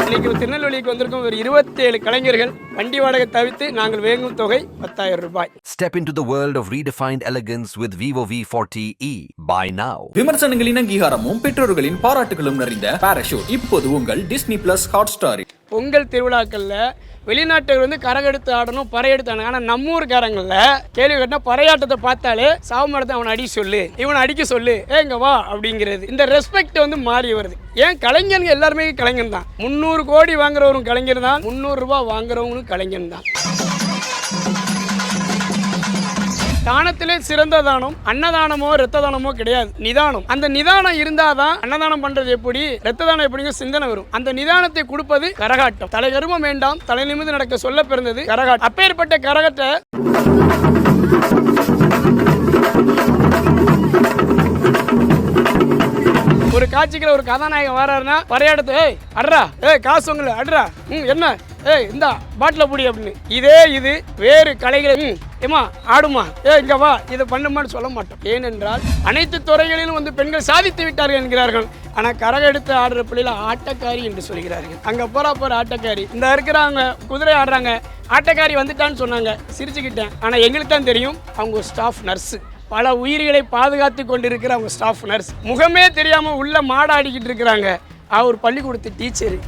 இன்னைக்கு திருநெல்வேலிக்கு வந்திருக்கும் ஒரு இருபத்தேழு கலைஞர்கள் வண்டி வாடகை தவிர்த்து நாங்கள் வேங்கும் தொகை பத்தாயிரம் ரூபாய் Step into the world of redefined elegance with Vivo V40e. Buy now. விமர்சனங்களின் அங்கீகாரமும் பெற்றோர்களின் பாராட்டுகளும் நிறைந்த பாராஷூட் இப்போது உங்கள் டிஸ்னி பிளஸ் ஹாட் ஸ்டாரில் பொங்கல் திருவிழாக்களில் வெளிநாட்டுகள் வந்து கரகெடுத்து ஆடணும் பறையெடுத்து ஆடணும் ஆனால் நம்ம ஊருக்காரங்களில் கேள்வி கேட்டால் பறையாட்டத்தை பார்த்தாலே சாவுமரத்தை அவனை அடி சொல்லு. இவனை அடிக்க சொல்லு. ஏங்க வா அப்படிங்கிறது. இந்த ரெஸ்பெக்ட் வந்து மாறி வருது. ஏன் கலைஞர்கள் எல்லாருமே கலைஞன் தான் முந்நூறு கோடி வாங்குறவரும் கலைஞர் தான் முந்நூறுரூபா வாங்குறவங்களும் கலைஞன் தான் தானத்திலே சிறந்த தானம் அன்னதானமோ ரத்த தானமோ கிடையாது. நிதானம். அந்த நிதானம் இருந்தாதான் அன்னதானம் பண்றது எப்படி? ரத்த தானம் எப்படிங்க சிந்தனை வரும். அந்த நிதானத்தை கொடுப்பது கரகாட்டம். தலை கருமம் வேண்டாம். தலை நிமிந்து நடக்க சொல்ல பிறந்தது கரகாட்டம். அப்பேற்பட்ட கரகத்தை ஒரு காட்சிக்குள்ள ஒரு கதாநாயகன் வராருன்னா பறையாடத்து ஏய் அட்ரா ஏய் காசு உங்களை அட்ரா ம் என்ன? ஏய் இந்தா பாட்டில் புடி அப்படின்னு. இதே இது வேறு கலைகளை ஏமா ஆடுமா ஏ இங்கே வா இதை பண்ணுமான்னு சொல்ல மாட்டோம். ஏனென்றால் அனைத்து துறைகளிலும் வந்து பெண்கள் சாதித்து விட்டார்கள் என்கிறார்கள். ஆனால் கரகம் எடுத்து ஆடுற பிள்ளையில ஆட்டக்காரி என்று சொல்கிறார்கள். அங்கே போகிறா போகிற ஆட்டக்காரி. இந்த இருக்கிறாங்க குதிரை ஆடுறாங்க. ஆட்டக்காரி வந்துட்டான்னு சொன்னாங்க. சிரிச்சுக்கிட்டேன். ஆனால் எங்களுக்கு தான் தெரியும் அவங்க ஸ்டாஃப் நர்ஸு பல உயிர்களை பாதுகாத்து கொண்டிருக்கிற அவங்க ஸ்டாஃப் நர்ஸ் முகமே தெரியாமல் உள்ள மாடாடிக்கிட்டு இருக்கிறாங்க. அவர் பள்ளிக்கூடத்து டீச்சரு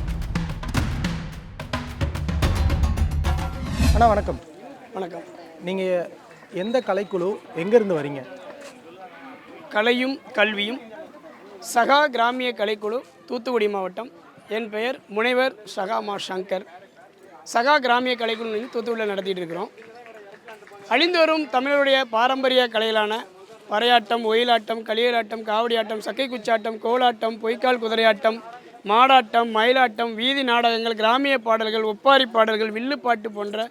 அண்ணா வணக்கம். வணக்கம். நீங்கள் எந்த கலைக்குழு எங்கேருந்து வரீங்க? கலையும் கல்வியும். சகா கிராமிய கலைக்குழு தூத்துக்குடி மாவட்டம். என் பெயர் முனைவர் சகா மா சங்கர். சகா கிராமிய கலைக்குழு வந்து தூத்துக்குடியில் நடத்திட்டு இருக்கிறோம். அழிந்து வரும் தமிழருடைய பாரம்பரிய கலைகளான பறையாட்டம் ஒயிலாட்டம் களியலாட்டம் காவடியாட்டம் சக்கை குச்சாட்டம் கோலாட்டம் பொய்க்கால் குதிரையாட்டம் மாடாட்டம் மயிலாட்டம் வீதி நாடகங்கள் கிராமிய பாடல்கள் ஒப்பாரி பாடல்கள் வில்லுப்பாட்டு போன்ற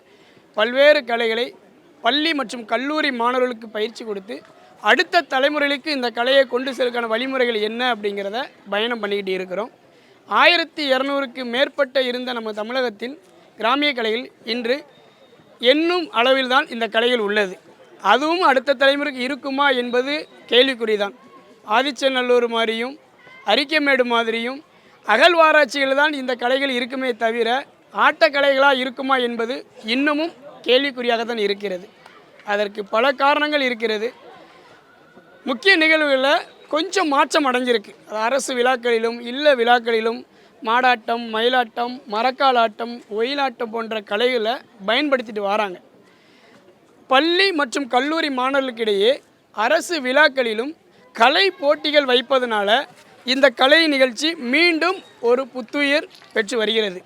பல்வேறு கலைகளை பள்ளி மற்றும் கல்லூரி மாணவர்களுக்கு பயிற்சி கொடுத்து அடுத்த தலைமுறைகளுக்கு இந்த கலையை கொண்டு செல்வதற்கான வழிமுறைகள் என்ன அப்படிங்கிறத பயணம் பண்ணிக்கிட்டு இருக்கிறோம். ஆயிரத்தி இரநூறுக்கு மேற்பட்ட இருந்த நம்ம தமிழகத்தின் கிராமிய கலைகள் இன்று என்னும் அளவில்தான் இந்த கலைகள் உள்ளது. அதுவும் அடுத்த தலைமுறைக்கு இருக்குமா என்பது கேள்விக்குறிதான். ஆதிச்சநல்லூர் மாதிரியும் அரிக்கமேடு மாதிரியும் அகழ்வாராய்ச்சிகள் தான் இந்த கலைகள் இருக்குமே தவிர ஆட்டக்கலைகளாக இருக்குமா என்பது இன்னமும் கேள்விக்குறியாக தான் இருக்கிறது. அதற்கு பல காரணங்கள் இருக்கிறது. முக்கிய நிகழ்வுகளில் கொஞ்சம் மாற்றம் அடைஞ்சிருக்கு. அது அரசு விழாக்களிலும் இல்ல விழாக்களிலும் மாடாட்டம் மயிலாட்டம் மரக்காலாட்டம் ஒயிலாட்டம் போன்ற கலைகளை பயன்படுத்திட்டு வராங்க. பள்ளி மற்றும் கல்லூரி மாணவர்களுக்கிடையே அரசு விழாக்களிலும் கலை போட்டிகள் வைப்பதனால இந்த கலை நிகழ்ச்சி மீண்டும் ஒரு புத்துயிர் பெற்று வருகிறது.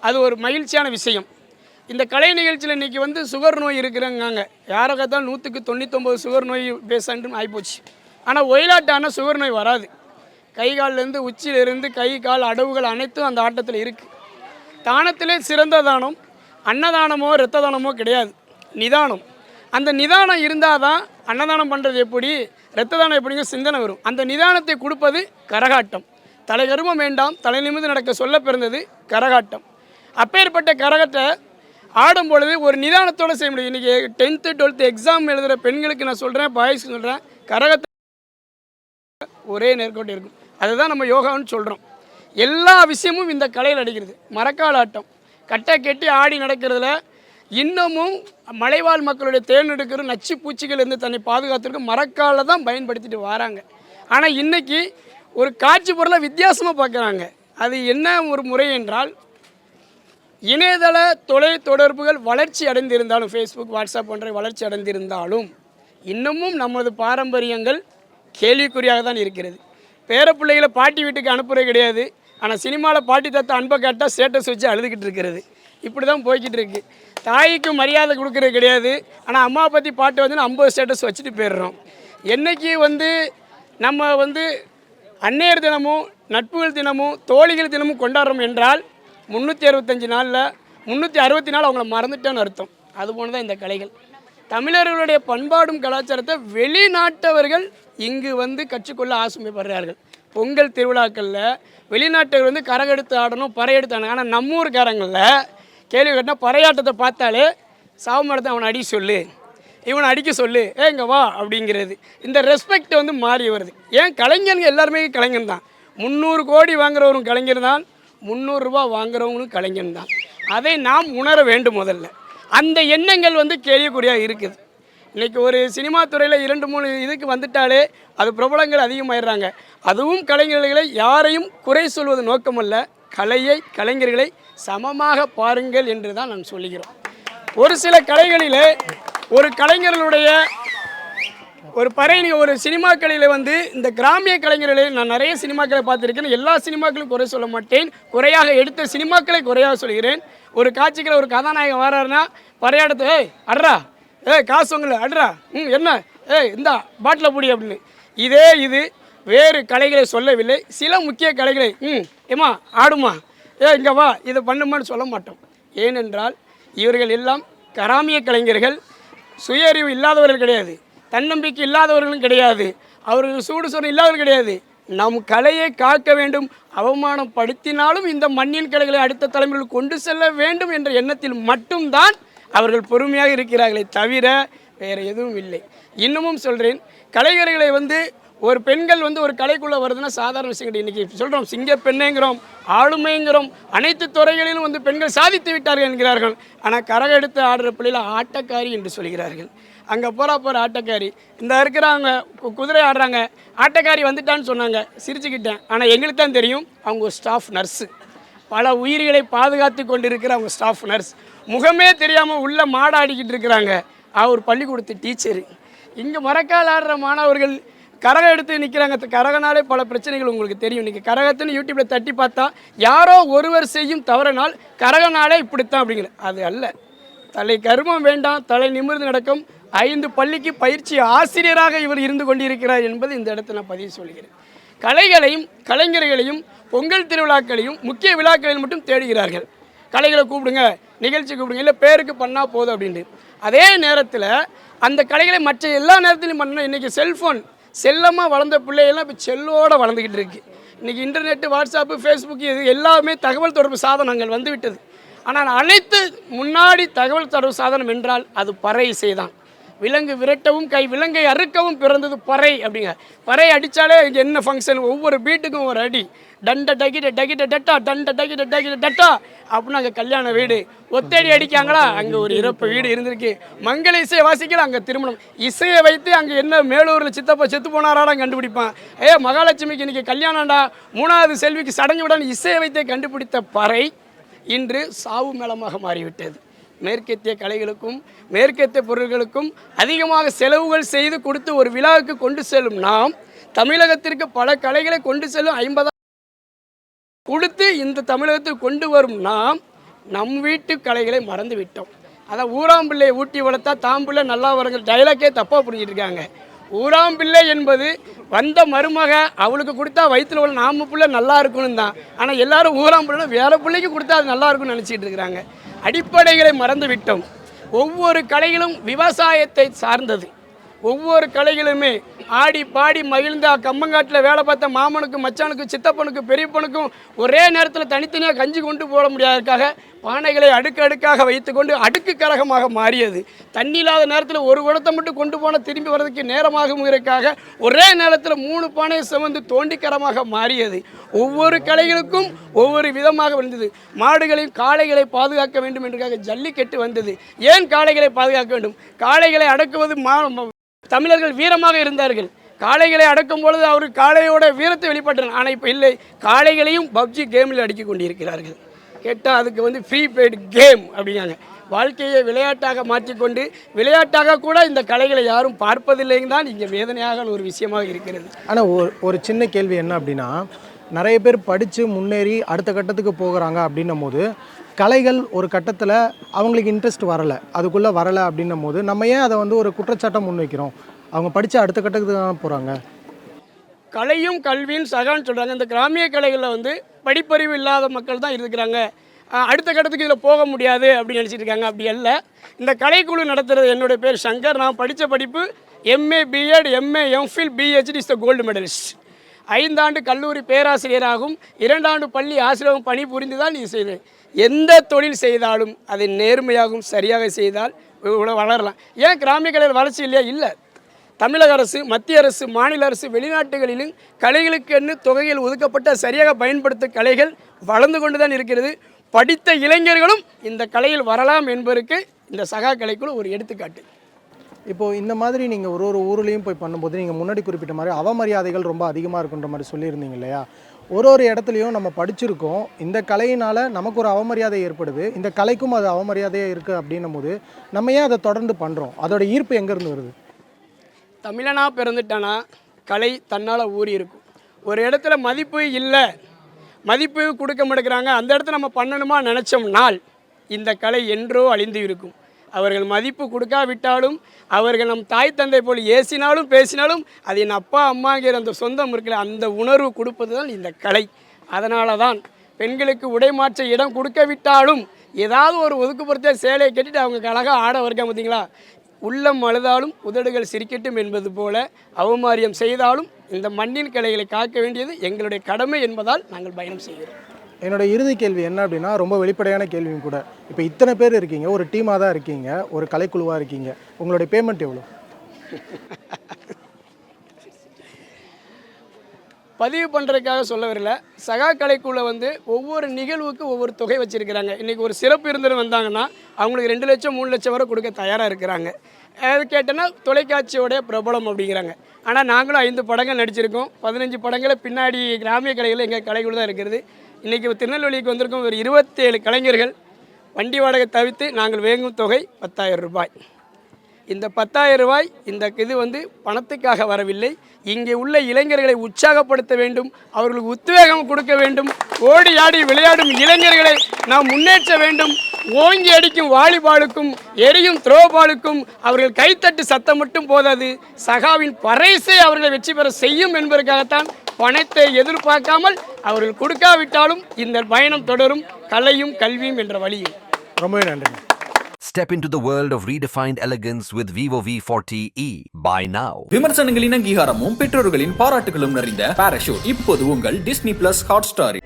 அது ஒரு மகிழ்ச்சியான விஷயம். இந்த கலை நிகழ்ச்சியில் இன்றைக்கி வந்து சுகர் நோய் இருக்கிறங்காங்க. யாரை பார்த்தாலும் நூற்றுக்கு தொண்ணூத்தொம்பது சுகர் நோய் பேஷண்ட்டுன்னு ஆகிப்போச்சு ஆனால் ஒயிலாட்டான சுகர் நோய் வராது. கை கால்லேருந்து உச்சியிலிருந்து கை கால் அடவுகள் அனைத்தும் அந்த ஆட்டத்தில் இருக்குது தானத்திலே சிறந்த தானம் அன்னதானமோ இரத்த தானமோ கிடையாது. நிதானம். அந்த நிதானம் இருந்தால் தான் அன்னதானம் பண்ணுறது எப்படி இரத்த தானம் எப்படிங்க சிந்தனை வரும். அந்த நிதானத்தை கொடுப்பது கரகாட்டம். தலை கருமம் வேண்டாம் தலை நிமிந்து நடக்க சொல்ல பிறந்தது கரகாட்டம். அப்பேற்பட்ட கரகத்தை ஆடும் பொழுது ஒரு நிதானத்தோடு செய்ய முடியும். இன்றைக்கி டென்த்து டுவெல்த்து எக்ஸாம் எழுதுகிற பெண்களுக்கு நான் சொல்கிறேன் பாய்ஸ்க்கு சொல்கிறேன் கரகத்தை ஒரே நேர்கோட்டு இருக்கும். அதுதான் நம்ம யோகான்னு சொல்கிறோம் எல்லா விஷயமும் இந்த கலையில் அடிக்கிறது. மரக்கால் ஆட்டம். கட்டை கட்டி ஆடி நடக்கிறதுல இன்னமும் மலைவாழ் மக்களுடைய தேர்ந்தெடுக்கிற நச்சு பூச்சிகள் இருந்து தன்னை பாதுகாத்துருக்கு மரக்காலை தான் பயன்படுத்திட்டு வராங்க. ஆனால் இன்றைக்கி ஒரு காட்சி பொருளை வித்தியாசமாக பார்க்குறாங்க. அது என்ன ஒரு முறை என்றால் இணையதள தொலை தொடர்புகள் வளர்ச்சி அடைந்திருந்தாலும் ஃபேஸ்புக் வாட்ஸ்அப் போன்ற வளர்ச்சி அடைந்திருந்தாலும் இன்னமும் நமது பாரம்பரியங்கள் கேள்விக்குறியாக தான் இருக்கிறது. பேரப்பிள்ளைகளை பாட்டி வீட்டுக்கு அனுப்புறது கிடையாது. ஆனால் சினிமாவில் பாட்டி தத்த அன்பை கேட்டால் ஸ்டேட்டஸ் வச்சு அழுதுகிட்டு இருக்கிறது. இப்படி தான் போய்கிட்டு இருக்கு. தாய்க்கு மரியாதை கொடுக்கறது கிடையாது. ஆனால் அம்மா பற்றி பாட்டு வந்து ஐம்பது ஸ்டேட்டஸ் வச்சுட்டு போயிடுறோம். என்னைக்கு வந்து நம்ம வந்து அன்னையர் தினமும் நட்புகள் தினமும் தோழிகள் தினமும் கொண்டாடுறோம் என்றால் முந்நூற்றி அறுபத்தஞ்சு நாளில் முந்நூற்றி அறுபத்தி நாள் அவங்கள மறந்துட்டேன்னு அர்த்தம். அது போல தான் இந்த கலைகள். தமிழர்களுடைய பண்பாடும் கலாச்சாரத்தை வெளிநாட்டவர்கள் இங்கு வந்து கற்றுக்கொள்ள ஆசுமைப்படுறார்கள் பொங்கல் திருவிழாக்களில் வெளிநாட்டவர் வந்து கரகெடுத்து ஆடணும் பறையெடுத்து ஆடணும். ஆனால் நம்ம ஊர்காரங்களில் கேள்வி கேட்டால் பறையாட்டத்தை பார்த்தாலே சாவு மரத்தை அவனை அடி சொல்லு. இவனை அடிக்க சொல்லு. ஏ இங்கே வா அப்படிங்கிறது. இந்த ரெஸ்பெக்ட் வந்து மாறி வருது. ஏன்? கலைஞருங்க எல்லாருமே கலைஞன் தான் முந்நூறு கோடி வாங்குறவரும் கலைஞர் தான் முந்நூறுரூவா வாங்குறவங்களும் கலைஞன் தான். அதை நாம் உணர வேண்டும் முதல்ல. அந்த எண்ணங்கள் வந்து கேள்விக்குறியாக இருக்குது. இன்றைக்கி ஒரு சினிமா துறையில் இரண்டு மூணு இதுக்கு வந்துட்டாலே அது பிரபலங்கள் அதிகமாயிடுறாங்க. அதுவும் கலைஞர்களை யாரையும் குறை சொல்வது நோக்கமல்ல. கலையை கலைஞர்களை சமமாக பாருங்கள் என்று தான் நான் சொல்லுகிறோம். ஒரு சில கலைகளிலே ஒரு கலைஞர்களுடைய ஒரு பறையணி ஒரு சினிமாக்களில் வந்து இந்த கிராமிய கலைஞர்களை நான் நிறைய சினிமாக்களை பார்த்துருக்கேன். எல்லா சினிமாக்களும் குறை சொல்ல மாட்டேன். குறையாக எடுத்த சினிமாக்களை குறையாக சொல்கிறேன். ஒரு காட்சிக்கில் ஒரு கதாநாயகன் வராருன்னா பறையாடத்தை ஏய் அட்ரா ஏய் காசு உங்களை அட்ரா ம் என்ன ஏய் இந்தா பாட்டில் பிடி அப்படின்னு. இதே இது வேறு கலைகளை சொல்லவில்லை. சில முக்கிய கலைகளை ம் ஏமா ஆடுமா ஏ இங்கே வா இதை பண்ணுமான்னு சொல்ல மாட்டோம். ஏனென்றால் இவர்கள் எல்லாம் கராமிய கலைஞர்கள். சுய அறிவு இல்லாதவர்கள் கிடையாது. தன்னம்பிக்கை இல்லாதவர்களும் கிடையாது. அவர்கள் சூடு சொன்ன இல்லாதவர்கள் கிடையாது. நம் கலையை காக்க வேண்டும் அவமானப்படுத்தினாலும் இந்த மண்ணின் கலைகளை அடுத்த தலைமுறையில் கொண்டு செல்ல வேண்டும் என்ற எண்ணத்தில் மட்டும்தான் அவர்கள் பொறுமையாக இருக்கிறார்களே தவிர வேறு எதுவும் இல்லை. இன்னமும் சொல்கிறேன் கலைஞர்களை வந்து ஒரு பெண்கள் வந்து ஒரு கலைக்குள்ளே வருதுன்னா சாதாரண விஷயம் கிடையாது. இன்றைக்கி சொல்கிறோம் சிங்க பெண்ணைங்கிறோம் ஆளுமைங்கிறோம் அனைத்து துறைகளிலும் வந்து பெண்கள் சாதித்து விட்டார்கள் என்கிறார்கள். ஆனால் கரகம் எடுத்து ஆடுற பிள்ளையில் ஆட்டக்காரி என்று சொல்கிறார்கள். அங்கே போகிறா போகிற ஆட்டக்காரி. இந்த இருக்கிறவங்க குதிரை ஆடுறாங்க. ஆட்டக்காரி வந்துட்டான்னு சொன்னாங்க. சிரிச்சுக்கிட்டேன். ஆனால் எங்களுக்கு தான் தெரியும் அவங்க ஸ்டாஃப் நர்ஸு பல உயிர்களை பாதுகாத்து கொண்டிருக்கிற அவங்க ஸ்டாஃப் நர்ஸ் முகமே தெரியாமல் உள்ள மாடாடிக்கிட்டு இருக்கிறாங்க. அவர் பள்ளிக்கூடத்து டீச்சரு இங்கே மரக்கால் ஆடுற மாணவர்கள் கரகம் எடுத்து நிற்கிறாங்க கரகனாலே பல பிரச்சனைகள் உங்களுக்கு தெரியும். இன்றைக்கி கரகத்துன்னு யூடியூப்பில் தட்டி பார்த்தா யாரோ ஒருவர் செய்யும் தவறனால் கரகனாலே இப்படித்தான் அப்படிங்கிற அது அல்ல. தலை கருமம் வேண்டாம் தலை நிமிர்ந்து நடக்கும். ஐந்து பள்ளிக்கு பயிற்சி ஆசிரியராக இவர் இருந்து கொண்டிருக்கிறார் என்பது இந்த இடத்தை நான் பதிவு சொல்கிறேன். கலைகளையும் கலைஞர்களையும் பொங்கல் திருவிழாக்களையும் முக்கிய விழாக்களில் மட்டும் தேடுகிறார்கள். கலைகளை கூப்பிடுங்க நிகழ்ச்சி கூப்பிடுங்க இல்லை பேருக்கு பண்ணால் போதும் அப்படின்ட்டு. அதே நேரத்தில் அந்த கலைகளை மற்ற எல்லா நேரத்துலையும் பண்ணணும். இன்றைக்கி செல்ஃபோன் செல்லமாக வளர்ந்த பிள்ளைகள்லாம் இப்போ செல்லோடு வளர்ந்துக்கிட்டு இருக்குது இன்றைக்கி இன்டர்நெட்டு வாட்ஸ்அப்பு ஃபேஸ்புக் இது எல்லாமே தகவல் தொடர்பு சாதனங்கள் வந்து விட்டது ஆனால் அனைத்து முன்னாடி தகவல் தொடர்பு சாதனம் என்றால் அது பறை இசைதான். விலங்கு விரட்டவும் கை விலங்கை அறுக்கவும் பிறந்தது பறை அப்படிங்க. பறை அடித்தாலே இங்கே என்ன ஃபங்க்ஷன் ஒவ்வொரு பீட்டுக்கும் ஒரு அடி. டண்ட டகிட டகிட டட்டா டண்ட டகிட டகிட டட்டா அப்படின்னு அங்கே கல்யாண வீடு. ஒத்தடி அடிக்காங்களா அங்கே ஒரு இறப்பு வீடு இருந்திருக்கு. மங்கள இசையை வாசிக்கல அங்கே திருமணம். இசையை வைத்து அங்கே என்ன மேலூரில் சித்தப்பா செத்து போனாராடா கண்டுபிடிப்பான். ஏ மகாலட்சுமிக்கு இன்றைக்கி கல்யாணம்டா. மூணாவது செல்விக்கு சடங்கு விடான்னு இசையை வைத்தே கண்டுபிடித்த பறை இன்று சாவு மேளமாக மாறிவிட்டது. மேற்கத்திய கலைகளுக்கும் மேற்கத்திய பொருட்களுக்கும் அதிகமாக செலவுகள் செய்து கொடுத்து ஒரு விழாவுக்கு கொண்டு செல்லும் நாம் தமிழகத்திற்கு பல கலைகளை கொண்டு செல்லும் ஐம்பதாம் கொடுத்து இந்த தமிழகத்துக்கு கொண்டு வரும் நாம் நம் வீட்டு கலைகளை மறந்து விட்டோம் அதான் ஊராம்பிள்ளையை ஊட்டி வளர்த்தா தாம்பிள்ளை நல்லா வருங்கிற டைலாக்கே தப்பாக புரிஞ்சிட்டு இருக்காங்க. ஊராம்பிள்ளை என்பது வந்த மருமக அவளுக்கு கொடுத்தா வயிற்றுல உள்ள நாம பிள்ளை நல்லா இருக்கணும் தான். ஆனால் எல்லாரும் ஊராம்பிள்ளை வேற பிள்ளைக்கு கொடுத்தா அது நல்லா இருக்கும்னு நினச்சிட்டு இருக்கிறாங்க. அடிப்படைகளை மறந்து விட்டோம். ஒவ்வொரு கலைகளும் விவசாயத்தை சார்ந்தது. ஒவ்வொரு கலைகளுமே ஆடி பாடி மகிழ்ந்து கம்மங்காட்டில் வேலை பார்த்த மாமனுக்கும் மச்சானுக்கும் சித்தப்பனுக்கும் பெரியப்பனுக்கும் ஒரே நேரத்தில் தனித்தனியாக கஞ்சி கொண்டு போட முடியாததுக்காக பானைகளை அடுக்கு அடுக்காக வைத்துக்கொண்டு அடுக்கு கரகமாக மாறியது. தண்ணி இல்லாத நேரத்தில் ஒரு குடத்தை மட்டும் கொண்டு போனால் திரும்பி வர்றதுக்கு நேரமாகுங்கிறதுக்காக ஒரே நேரத்தில் மூணு பானையை சுமந்து தோண்டிக்கரமாக மாறியது. ஒவ்வொரு கலைகளுக்கும் ஒவ்வொரு விதமாக வந்தது. மாடுகளையும் காளைகளை பாதுகாக்க வேண்டும் என்றுக்காக ஜல்லிக்கட்டு வந்தது. ஏன் காளைகளை பாதுகாக்க வேண்டும்? காளைகளை அடக்குவது மா தமிழர்கள் வீரமாக இருந்தார்கள். காளைகளை அடக்கும் பொழுது அவர் காளையோட வீரத்தை வெளிப்பட்டார். ஆனால் இப்போ இல்லை. காளைகளையும் பப்ஜி கேமில் அடிக்க கொண்டிருக்கிறார்கள். கேட்டால் அதுக்கு வந்து ஃப்ரீ பெய்டு கேம் அப்படின்னாங்க. வாழ்க்கையை விளையாட்டாக மாற்றிக்கொண்டு விளையாட்டாக கூட இந்த கலைகளை யாரும் பார்ப்பதில்லைன்னு தான் இங்கே வேதனையாக ஒரு விஷயமாக இருக்கிறது. ஆனால் ஒரு ஒரு சின்ன கேள்வி என்ன அப்படின்னா நிறைய பேர் படித்து முன்னேறி அடுத்த கட்டத்துக்கு போகிறாங்க அப்படின்னும் போது கலைகள் ஒரு கட்டத்தில் அவங்களுக்கு இன்ட்ரெஸ்ட் வரலை. அதுக்குள்ளே வரலை அப்படின்னும் போது நம்ம ஏன் அதை வந்து ஒரு குற்றச்சாட்டை முன்வைக்கிறோம்? அவங்க படித்து அடுத்த கட்டத்துக்கு தானே போகிறாங்க கலையும் கல்வியும் சகான்னு சொல்கிறாங்க இந்த கிராமிய கலைகளில் வந்து படிப்பறிவு இல்லாத மக்கள் தான் இருக்கிறாங்க. அடுத்த கட்டத்துக்கு இதில் போக முடியாது அப்படின்னு நினச்சிட்டு இருக்காங்க. அப்படி அல்ல. இந்த கலைக்குழு நடத்துகிறது என்னுடைய பேர் சங்கர். நான் படித்த படிப்பு MA BEd MA MPhil PhD is the gold medalist ஐந்தாண்டு கல்லூரி பேராசிரியராகவும் இரண்டாண்டு பள்ளி ஆசிரியரும் பணிபுரிந்து தான் இது செய்தேன் எந்த தொழில் செய்தாலும் அதை நேர்மையாகவும் சரியாக செய்தால் இவ்வளோ வளரலாம். ஏன் கிராமிய கலையில் வளர்ச்சி இல்லையா? இல்லை. தமிழக அரசு மத்திய அரசு மாநில அரசு வெளிநாட்டுகளிலும் கலைகளுக்கென்று தொகையில் ஒதுக்கப்பட்ட சரியாக பயன்படுத்தும் கலைகள் வளர்ந்து கொண்டு தான் இருக்கிறது. படித்த இளைஞர்களும் இந்த கலையில் வரலாம் என்பதற்கு இந்த சகா கலைக்குழு ஒரு எடுத்துக்காட்டு. இப்போது இந்த மாதிரி நீங்கள் ஒரு ஒரு ஊர்லேயும் போய் பண்ணும்போது நீங்கள் முன்னாடி குறிப்பிட்ட மாதிரி அவமரியாதைகள் ரொம்ப அதிகமாக இருக்குன்ற மாதிரி சொல்லியிருந்தீங்க இல்லையா? ஒரு ஒரு இடத்துலையும் நம்ம படிச்சிருக்கோம். இந்த கலையினால் நமக்கு ஒரு அவமரியாதை ஏற்படுது. இந்த கலைக்கும் அது அவமரியாதையாக இருக்குது அப்படின்னும் போது நம்ம ஏன் அதை தொடர்ந்து பண்ணுறோம் அதோட ஈர்ப்பு எங்கேருந்து வருது? தமிழனாக பிறந்துட்டானா? கலை தன்னால் ஊறி இருக்கும் ஒரு இடத்துல மதிப்பு இல்லை. மதிப்பு கொடுக்க மாட்டேங்கிறாங்க. அந்த இடத்துல நம்ம பண்ணணுமா நினச்சோம்னால் இந்த கலை என்றோ அழிந்து இருக்கும். அவர்கள் மதிப்பு கொடுக்காவிட்டாலும் அவர்கள் நம் தாய் தந்தை போல் ஏசினாலும் பேசினாலும் அது என் அப்பா அம்மாங்கிற அந்த சொந்தம் இருக்கிற அந்த உணர்வு கொடுப்பது தான் இந்த கலை. அதனால தான் பெண்களுக்கு உடை மாற்ற இடம் கொடுக்கவிட்டாலும் ஏதாவது ஒரு ஒதுக்குப்புறத்தை சேலையை கட்டிட்டு அவங்க அழகாக ஆட வருங்க பார்த்தீங்களா? உள்ளம் அழுதாலும் உதடுகள் சிரிக்கட்டும் என்பது போல அவமாரியம் செய்தாலும் இந்த மண்ணின் கலைகளை காக்க வேண்டியது எங்களுடைய கடமை என்பதால் நாங்கள் பயணம் செய்கிறோம். என்னோட இறுதி கேள்வி என்ன அப்படின்னா ரொம்ப வெளிப்படையான கேள்வியும் கூட. இப்போ இத்தனை பேர் இருக்கீங்க ஒரு டீமாக தான் இருக்கீங்க ஒரு கலைக்குழுவாக இருக்கீங்க. உங்களுடைய பேமெண்ட் எவ்வளோ பதிவு பண்ணுறதுக்காக சொல்ல வரல. சகா கலைக்குள்ளே வந்து ஒவ்வொரு நிகழ்வுக்கு ஒவ்வொரு தொகை வச்சுருக்கிறாங்க. இன்றைக்கி ஒரு சிறப்பு விருந்தினர் வந்தாங்கன்னா அவங்களுக்கு ரெண்டு லட்சம் மூணு லட்சம் வரை கொடுக்க தயாராக இருக்கிறாங்க. அது கேட்டோன்னா தொலைக்காட்சியோடைய பிரபலம் அப்படிங்கிறாங்க. ஆனால் நாங்களும் ஐந்து படங்கள் நடிச்சிருக்கோம். பதினஞ்சு படங்களை பின்னாடி கிராமிய கலைகள் எங்கள் கலைக்குள்ள தான் இருக்கிறது. இன்றைக்கி திருநெல்வேலிக்கு வந்திருக்கோம் ஒரு இருபத்தேழு கலைஞர்கள் வண்டி வாடகை தவிர்த்து நாங்கள் வேங்கும் தொகை பத்தாயிரம் ரூபாய். இந்த பத்தாயிரம் ரூபாய் இந்த இது வந்து பணத்துக்காக வரவில்லை. இங்கே உள்ள இளைஞர்களை உற்சாகப்படுத்த வேண்டும். அவர்களுக்கு உத்வேகம் கொடுக்க வேண்டும். ஓடி ஆடி விளையாடும் இளைஞர்களை நாம் முன்னேற்ற வேண்டும். ஓங்கி அடிக்கும் வாலிபாலுக்கும் எரியும் த்ரோபாலுக்கும் அவர்கள் கைத்தட்டு சத்தம் மட்டும் போதாது. சகாவின் பறைசை அவர்களை வெற்றி பெற செய்யும் என்பதற்காகத்தான் பணத்தை எதிர்பார்க்காமல் அவர்கள் கொடுக்காவிட்டாலும் இந்த பயணம் தொடரும் கலையும் கல்வியும் என்ற வழியில் ரொம்பவே நன்றிங்க Step into the world of redefined elegance with Vivo V40e. Buy now. விமர்சனங்களின் அங்கீகாரமும் பெற்றோர்களின் பாராட்டுகளும் நிறைந்த பாராஷூட் இப்போது உங்கள் டிஸ்னி பிளஸ் ஹாட் ஸ்டாரில்